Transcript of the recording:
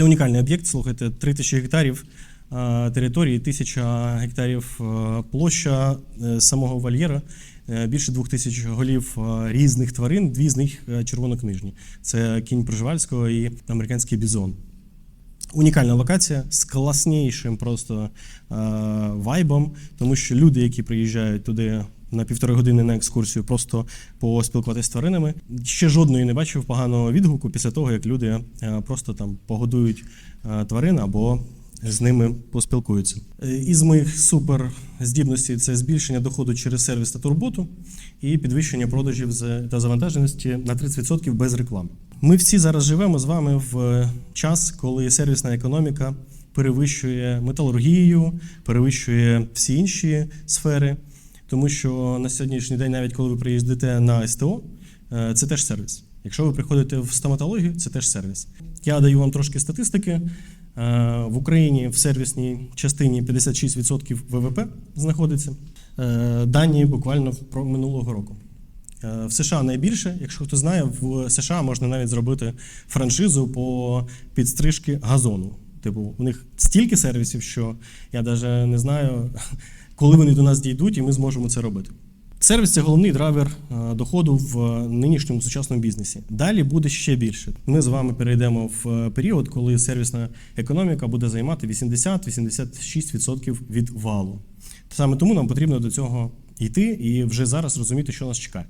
Це унікальний об'єкт. Слухайте, 3 тисячі гектарів території, тисяча гектарів площа е, самого вольєра, е, більше двох тисяч голів різних тварин, дві з них е, червонокнижні. Це кінь Проживальського і американський бізон. Унікальна локація з класнішим просто е, вайбом, тому що люди, які приїжджають туди на півтори години на екскурсію, просто поспілкуватися з тваринами. Ще жодної не бачив поганого відгуку після того, як люди е, просто там погодують е, тварин або з ними поспілкуються. Е, Із моїх супер здібностей це збільшення доходу через сервіс та турботу і підвищення продажів та завантаженості на 30% без реклами. Ми всі зараз живемо з вами в е, час, коли сервісна економіка перевищує металургію, перевищує всі інші сфери, тому що на сьогоднішній день, навіть коли ви приїздите на СТО, е, це теж сервіс. Якщо ви приходите в стоматологію, це теж сервіс. Я даю вам трошки статистики. Е, В Україні в сервісній частині 56% ВВП знаходиться. Дані буквально про минулого року. Е, В США найбільше, якщо хто знає, в США можна навіть зробити франшизу по підстрижки газону. Типу, у них стільки сервісів, що я навіть не знаю, коли вони до нас дійдуть, і ми зможемо це робити. Сервіс це головний драйвер е, доходу в нинішньому сучасному бізнесі. Далі буде ще більше. Ми з вами перейдемо в е, період, коли сервісна економіка буде займати 80-86% від валу. Саме тому нам потрібно до цього йти і вже зараз розуміти, що нас чекає.